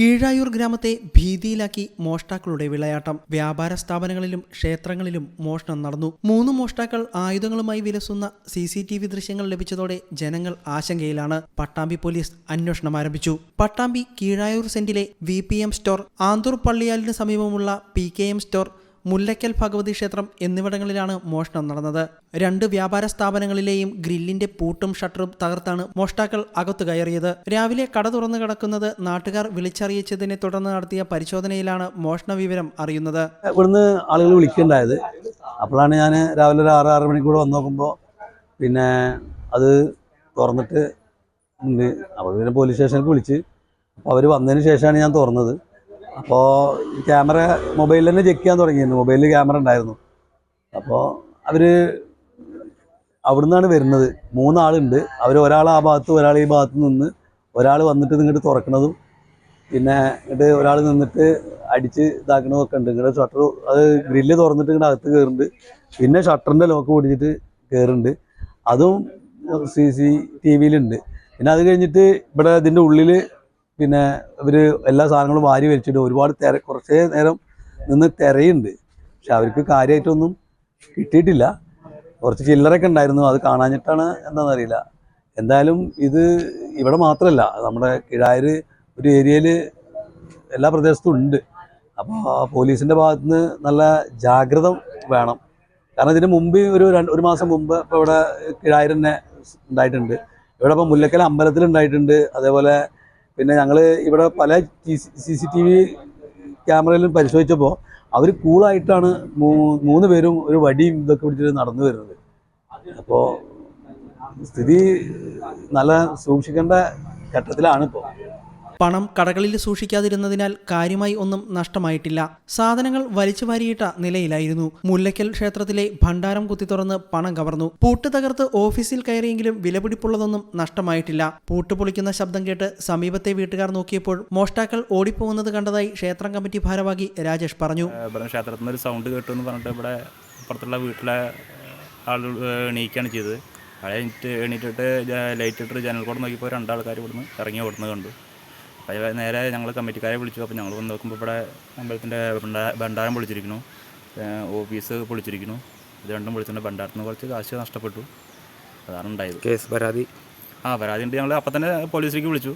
കീഴായൂർ ഗ്രാമത്തെ ഭീതിയിലാക്കി മോഷ്ടാക്കളുടെ വിളയാട്ടം. വ്യാപാര സ്ഥാപനങ്ങളിലും ക്ഷേത്രങ്ങളിലും മോഷണം നടന്നു. മൂന്ന് മോഷ്ടാക്കൾ ആയുധങ്ങളുമായി വിലസുന്ന സി സി ടി വി ദൃശ്യങ്ങൾ ലഭിച്ചതോടെ ജനങ്ങൾ ആശങ്കയിലാണ്. പട്ടാമ്പി പോലീസ് അന്വേഷണം ആരംഭിച്ചു. പട്ടാമ്പി കീഴായൂർ സെന്റിലെ വി സ്റ്റോർ ആന്തൂർ പള്ളിയാലിന് സമീപമുള്ള പി സ്റ്റോർ മുല്ലയ്ക്കൽ ഭഗവതി ക്ഷേത്രം എന്നിവിടങ്ങളിലാണ് മോഷണം നടന്നത്. രണ്ട് വ്യാപാര സ്ഥാപനങ്ങളിലെയും ഗ്രില്ലിന്റെ പൂട്ടും ഷട്ടറും തകർത്താണ് മോഷ്ടാക്കൾ അകത്തു കയറിയത്. രാവിലെ കട തുറന്നു കിടക്കുന്നത് നാട്ടുകാർ വിളിച്ചറിയിച്ചതിനെ തുടർന്ന് നടത്തിയ പരിശോധനയിലാണ് മോഷണ വിവരം അറിയുന്നത്. ഇവിടുന്ന് ആളുകൾ വിളിക്കുന്നുണ്ടായത് അപ്പോഴാണ് ഞാൻ രാവിലെ ഒരു ആറ് ആറ് മണിക്കൂടെ വന്ന് നോക്കുമ്പോൾ പിന്നെ അത് തുറന്നിട്ട് ഉണ്ട്. അപ്പോൾ പിന്നെ പോലീസ് സ്റ്റേഷനിൽ വിളിച്ച്. അപ്പോൾ അവർ വന്നതിന് ശേഷമാണ് ഞാൻ തുറന്നത്. അപ്പോൾ ക്യാമറ മൊബൈലിൽ തന്നെ ചെക്ക് ചെയ്യാൻ തുടങ്ങിയിരുന്നു. മൊബൈലിൽ ക്യാമറ ഉണ്ടായിരുന്നു. അപ്പോൾ അവർ അവിടുന്നാണ് വരുന്നത്. മൂന്നാളുണ്ട്. അവർ ഒരാൾ ആ ഭാഗത്ത് ഒരാൾ ഈ ഭാഗത്ത് നിന്ന് ഒരാൾ വന്നിട്ട് ഇങ്ങോട്ട് തുറക്കണതും പിന്നെ ഇങ്ങോട്ട് ഒരാൾ നിന്നിട്ട് അടിച്ച് ഇതാക്കണതൊക്കെ ഉണ്ട്. ഇങ്ങോട്ട് ഷട്ടർ അത് ഗ്രില്ല് തുറന്നിട്ട് ഇങ്ങോട്ട് അകത്ത് കയറുന്നുണ്ട് പിന്നെ ഷട്ടറിന്റെ ലോക്ക് പിടിച്ചിട്ട് കയറുന്നുണ്ട് അതും സി സി ടി വിയിലുണ്ട് പിന്നെ അത് കഴിഞ്ഞിട്ട് ഇവിടെ ഇതിന്റെ ഉള്ളിൽ പിന്നെ ഇവർ എല്ലാ സാധനങ്ങളും വാരി വലിച്ചിട്ട് ഒരുപാട് തിര കുറച്ചേ നേരം നിന്ന് തിരയുണ്ട്. പക്ഷെ അവർക്ക് കാര്യമായിട്ടൊന്നും കിട്ടിയിട്ടില്ല. കുറച്ച് ചില്ലറൊക്കെ ഉണ്ടായിരുന്നു. അത് കാണാഞ്ഞിട്ടാണ് എന്താണെന്നറിയില്ല എന്തായാലും ഇത് ഇവിടെ മാത്രമല്ല നമ്മുടെ കിഴായർ ഒരു ഏരിയയിൽ എല്ലാ പ്രദേശത്തും ഉണ്ട്. അപ്പോൾ പോലീസിന്റെ ഭാഗത്ത് നിന്ന് നല്ല ജാഗ്രത വേണം. കാരണം ഇതിന് മുമ്പ് ഒരു രണ്ട് ഒരു മാസം മുമ്പ് ഇപ്പോൾ ഇവിടെ കിഴായർ തന്നെ ഉണ്ടായിട്ടുണ്ട്. ഇവിടെ ഇപ്പോൾ മുല്ലക്കൽ അമ്പലത്തിൽ ഉണ്ടായിട്ടുണ്ട്. അതേപോലെ പിന്നെ ഞങ്ങൾ ഇവിടെ പല സി സി ടി വി ക്യാമറയിലും പരിശോധിച്ചപ്പോൾ അവർ കൂളായിട്ടാണ് മൂന്ന് പേരും ഒരു വടിയും ഇതൊക്കെ പിടിച്ചിട്ട് നടന്നു വരുന്നത്. അപ്പോൾ സ്ഥിതി നല്ല സൂക്ഷിക്കേണ്ട ഘട്ടത്തിലാണ് ഇപ്പോൾ പണം കടകളിൽ സൂക്ഷിക്കാതിരുന്നതിനാൽ കാര്യമായി ഒന്നും നഷ്ടമായിട്ടില്ല. സാധനങ്ങൾ വലിച്ചു വാരിയിട്ട നിലയിലായിരുന്നു. മുല്ലയ്ക്കൽ ക്ഷേത്രത്തിലെ ഭണ്ഡാരം കുത്തി തുറന്ന് പണം കവർന്നു. പൂട്ട് തകർത്ത് ഓഫീസിൽ കയറിയെങ്കിലും വിലപിടിപ്പുള്ളതൊന്നും നഷ്ടമായിട്ടില്ല. പൂട്ട് പൊളിക്കുന്ന ശബ്ദം കേട്ട് സമീപത്തെ വീട്ടുകാർ നോക്കിയപ്പോൾ മോഷ്ടാക്കൾ ഓടിപ്പോകുന്നത് കണ്ടതായി ക്ഷേത്രം കമ്മിറ്റി ഭാരവാഹി രാജേഷ് പറഞ്ഞു. ഒരു സൗണ്ട് കേട്ടു എന്ന് പറഞ്ഞിട്ട് ഇവിടെ വീട്ടിലെ ആളുകൾ എണീക്കുകയാണ് ചെയ്തത്. അയാൾ എണീറ്റിട്ട് ലൈറ്റ് ഇട്ടിട്ട് ജനൽ കൂടെ നോക്കിയപ്പോൾ രണ്ടാൾക്കാർ ഇവിടുന്ന് ഇറങ്ങി ഓടുന്നത് കണ്ടു. അപ്പോൾ നേരെ ഞങ്ങൾ കമ്മിറ്റിക്കാരെ വിളിച്ചു. അപ്പോൾ ഞങ്ങൾ വന്ന് നോക്കുമ്പോൾ ഇവിടെ അമ്പലത്തിന്റെ ഭണ്ഡാരം പൊളിച്ചിരിക്കുന്നു. ഓഫീസ് പൊളിച്ചിരിക്കുന്നു. ഇത് രണ്ടും പൊളിച്ചിട്ടുണ്ട്. ഭണ്ഡാരത്തിൽ നിന്ന് കുറച്ച് കാശ് നഷ്ടപ്പെട്ടു. അതാണ് ഉണ്ടായത്. കേസ് പരാതി. ആ പരാതി ഉണ്ട്. ഞങ്ങൾ അപ്പം തന്നെ പോലീസിലേക്ക് വിളിച്ചു.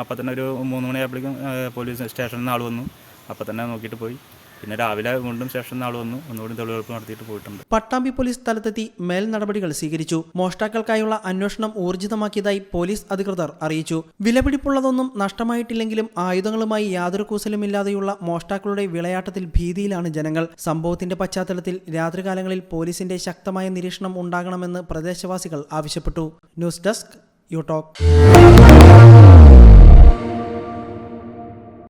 അപ്പം തന്നെ ഒരു മൂന്ന് മണിയായപ്പോഴേക്കും പോലീസ് സ്റ്റേഷനിൽ നിന്ന് ആൾ വന്നു. അപ്പം തന്നെ നോക്കിയിട്ട് പോയി. പിന്നെ രാവിലെ വീണ്ടും നിന്ന് ആൾ വന്നു. ഒന്നുകൂടി തെളിവെടുപ്പ് നടത്തിയിട്ട് പോയിട്ടുണ്ട്. പട്ടാമ്പി പോലീസ് സ്ഥലത്തെത്തി മേൽ നടപടികൾ സ്വീകരിച്ചു. മോഷ്ടാക്കൾക്കായുള്ള അന്വേഷണം ഊർജിതമാക്കിയതായി പോലീസ് അധികൃതർ അറിയിച്ചു. വിലപിടിപ്പുള്ളതൊന്നും നഷ്ടമായിട്ടില്ലെങ്കിലും ആയുധങ്ങളുമായി യാതൊരു കൂസലുമില്ലാതെയുള്ള മോഷ്ടാക്കളുടെ വിളയാട്ടത്തിൽ ഭീതിയിലാണ് ജനങ്ങൾ. സംഭവത്തിന്റെ പശ്ചാത്തലത്തിൽ രാത്രികാലങ്ങളിൽ പോലീസിന്റെ ശക്തമായ നിരീക്ഷണം ഉണ്ടാകണമെന്ന് പ്രദേശവാസികൾ ആവശ്യപ്പെട്ടു. News desk you talk